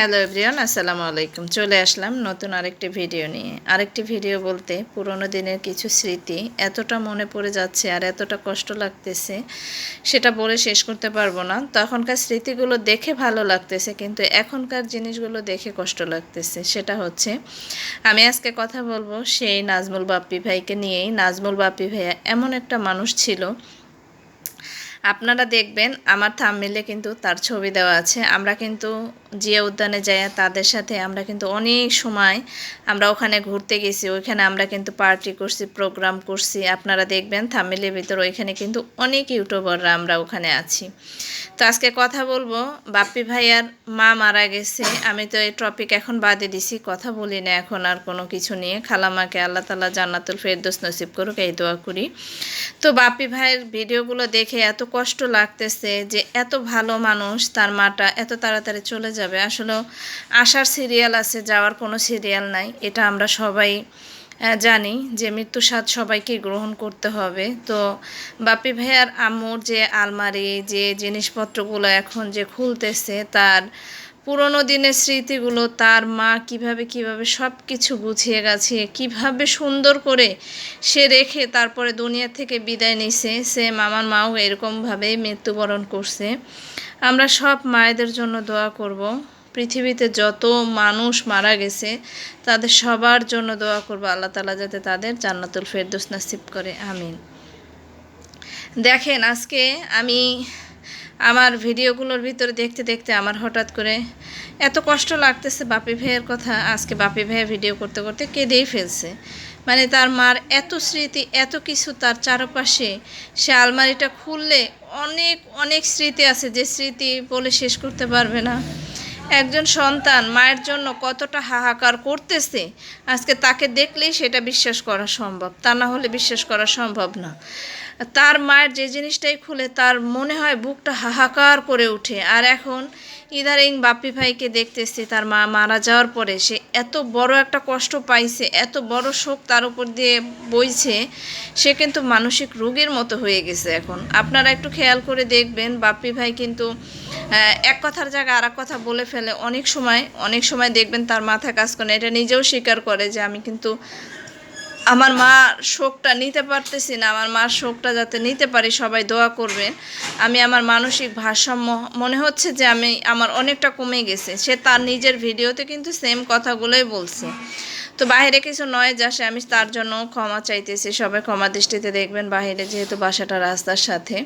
Hello everyone, আসসালামু আলাইকুম। চলে আসলাম নতুন আরেকটি ভিডিও নিয়ে। আরেকটি ভিডিও বলতে পুরোনো দিনের কিছু স্মৃতি এতটা মনে পড়ে যাচ্ছে আর এতটা কষ্ট লাগতেছে, সেটা বলে শেষ করতে পারব না। তখনকার স্মৃতিগুলো দেখে ভালো লাগতেছে, কিন্তু এখনকার জিনিসগুলো দেখে কষ্ট লাগতেছে। সেটা হচ্ছে, আমি আজকে কথা বলব সেই নাজমুল বাপ্পি ভাইকে নিয়েই। নাজমুল বাপ্পি ভাইয়া এমন একটা মানুষ ছিল আপনারা দেখবেন আমার থামমিলে কিন্তু তার ছবি দেওয়া আছে। আমরা কিন্তু জিয়া উদ্যানে যাই তাদের সাথে আমরা কিন্তু অনেক সময় আমরা ওখানে ঘুরতে গেছি, ওইখানে আমরা কিন্তু পার্টি করছি প্রোগ্রাম করছি। আপনারা দেখবেন থামমিলের ভিতর ওইখানে কিন্তু অনেক ইউটিউবাররা আমরা ওখানে আছি। তো আজকে কথা বলব, বাপ্পি ভাইয়ার মা মারা গেছে, আমি তো এই টপিক এখন বাদে দিছি, কথা বলি না এখন আর কোনো কিছু নিয়ে। খালামাকে আল্লাহ তালা জান্নাতুল ফেরদোস নসিব করুক, এই দোয়া করি। তো বাপ্পি ভাইয়ের ভিডিওগুলো দেখে এত কষ্ট লাগতেছে যে এত ভালো মানুষ, তার মাটা এত তাড়াতাড়ি চলে যাবে। আসলে আসার সিরিয়াল আছে, যাওয়ার কোনো সিরিয়াল নাই। এটা আমরা সবাই জানি যে মৃত্যু স্বাদ সবাইকে গ্রহণ করতে হবে। তো বাপি ভাইয়ার আম্মুর যে আলমারি, যে জিনিসপত্রগুলো এখন যে খুলতেছে, তার পুরনো দিনের স্মৃতিগুলো তার মা কীভাবে কীভাবে সব কিছু গুছিয়ে গাছিয়ে কীভাবে সুন্দর করে সে রেখে তারপরে দুনিয়া থেকে বিদায় নিছে, সে মামার মাও এরকমভাবেই মৃত্যুবরণ করছে। আমরা সব মায়েদের জন্য দোয়া করব। পৃথিবীতে যত মানুষ মারা গেছে, তাদের সবার জন্য দোয়া করব। আল্লাহ তালা যাতে তাদের জান্নাতুল ফেরদৌস নাসিব করে, আমিন। দেখেন, আজকে আমি আমার ভিডিওগুলোর ভিতরে দেখতে দেখতে আমার হঠাৎ করে এত কষ্ট লাগতেছে বাপি ভাইয়ের কথা, আজকে বাপি ভাইয়া ভিডিও করতে করতে কেঁদেই ফেলছে। মানে তার মার এত স্মৃতি, এত কিছু তার চারপাশে, সে আলমারিটা খুললে অনেক অনেক স্মৃতি আছে, যে স্মৃতি বলে শেষ করতে পারবে না। একজন সন্তান মায়ের জন্য কতটা হাহাকার করতেছে, আজকে তাকে দেখলেই সেটা বিশ্বাস করা সম্ভব, তা না হলে বিশ্বাস করা সম্ভব না। তার মায়ের যে জিনিসটাই খুলে, তার মনে হয় বুকটা হাহাকার করে ওঠে। আর এখন ইদারিং বাপ্পি ভাইকে দেখতেছি, তার মা মারা যাওয়ার পরে সে এত বড় একটা কষ্ট পাইছে, এত বড় শোক তার উপর দিয়ে বইছে, সে কিন্তু মানসিক রোগীর মতো হয়ে গেছে এখন। আপনারা একটু খেয়াল করে দেখবেন, বাপ্পি ভাই কিন্তু এক কথার জায়গায় আর এক কথা বলে ফেলে অনেক সময়। অনেক সময় দেখবেন তার মাথা কাজ করে এটা নিজেও স্বীকার করে যে আমি কিন্তু আমার মা শোকটা নিতে পারতেছি না, আমার মার শোকটা যাতে নিতে পারি, সবাই দোয়া করবেন। আমি আমার মানসিক ভারসাম্য, মনে হচ্ছে যে আমি, আমার অনেকটা কমে গেছে। সে তার নিজের ভিডিওতে কিন্তু সেম কথাগুলোই বলছে। তো বাইরে কিছু নয়েজ আসে, আমি তার জন্য ক্ষমা চাইতেছি। সবাই ক্ষমা দৃষ্টিতে দেখবেন বাইরে যেহেতু বাসাটা রাস্তার সাথে।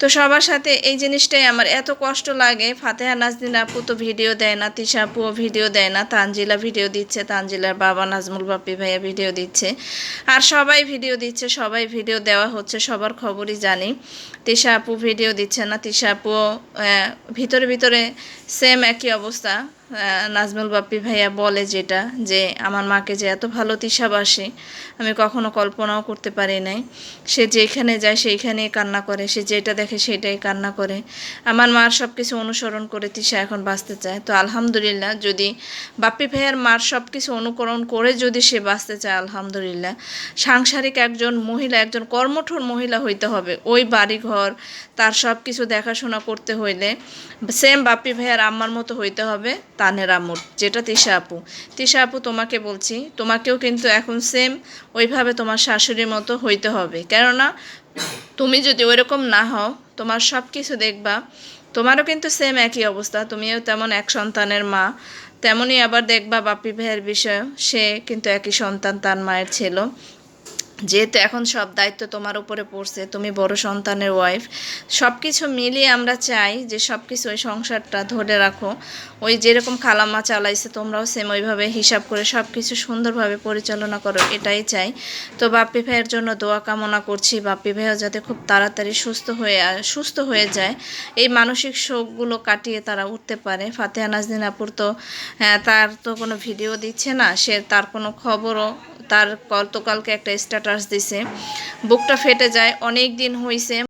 তো সবার সাথে এই জিনিসটাই আমার এত কষ্ট লাগে। ফাতেহা নাজদিন আপু তো ভিডিও দেয় না, তিশা আপুও ভিডিও দেয় না, তানজিলা ভিডিও দিচ্ছে, তানজিলার বাবা নাজমুল বাপ্পি ভাইয়া ভিডিও দিচ্ছে। আর সবাই ভিডিও দিচ্ছে, সবাই ভিডিও দেওয়া হচ্ছে, সবার খবরই জানি। তিশা আপু ভিডিও দিচ্ছে না, তিশা আপুও ভিতরে ভিতরে সেম একই অবস্থা। নাজমুল বাপ্পি ভাইয়া বলে যেটা, যে আমার মাকে যে এত ভালো তিশাবাসে আমি কখনো কল্পনাও করতে পারি নাই। সে যেখানে যায় সেইখানেই কান্না করে, সে যেটা দেখে সেটাই কান্না করে। আমার মার সব কিছু অনুসরণ করে তিশা এখন বাঁচতে চায়। তো আলহামদুলিল্লাহ, যদি বাপ্পি ভাইয়ার মার সব কিছু অনুকরণ করে যদি সে বাঁচতে চায়, আলহামদুলিল্লাহ। সাংসারিক একজন মহিলা, একজন কর্মঠোর মহিলা হইতে হবে। ওই বাড়িঘর, তার সব কিছু দেখাশোনা করতে হইলে সেম বাপ্পি ভাইয়ার আম্মার মতো হইতে হবে তানের আম্মুর যেটা তিশা আপু। তিশা আপু, তোমাকে বলছি, তোমাকেও কিন্তু এখন সেম ওইভাবে তোমার শাশুড়ির মতো হইতে হবে। কেননা, তুমি যদি ওইরকম না হও, তোমার সব কিছু দেখবা, তোমারও কিন্তু সেম একই অবস্থা। তুমিও তেমন এক সন্তানের মা, তেমনই আবার দেখবা বাপ্পি ভাইয়ের বিষয়, সে কিন্তু একই সন্তান, তার মায়ের ছিল। যেহেতু এখন সব দায়িত্ব তোমার উপরে পড়ছে তুমি বড় সন্তানের ওয়াইফ সব কিছু মিলিয়ে আমরা চাই যে সব কিছু ওই সংসারটা ধরে রাখো। ওই যেরকম খালাম্মা চালাইছে তোমরাও সেম ওইভাবে হিসাব করে সব কিছু সুন্দরভাবে পরিচালনা করো এটাই চাই। তো বাপ্পি ভাইয়ের জন্য দোয়া কামনা করছি বাপ্পি ভাইও যাতে খুব তাড়াতাড়ি সুস্থ হয়ে সুস্থ হয়ে যায়। এই মানসিক শোকগুলো কাটিয়ে তারা উঠতে পারে। ফাতেহা নাজদিন আপুর তো হ্যাঁ, তার তো কোনো ভিডিও দিচ্ছে না সে তার কোনো খবরও তার গতকালকে একটা স্ট্যাটাস দিছে। বুকটা ফেটে যায় অনেক দিন হয়েছে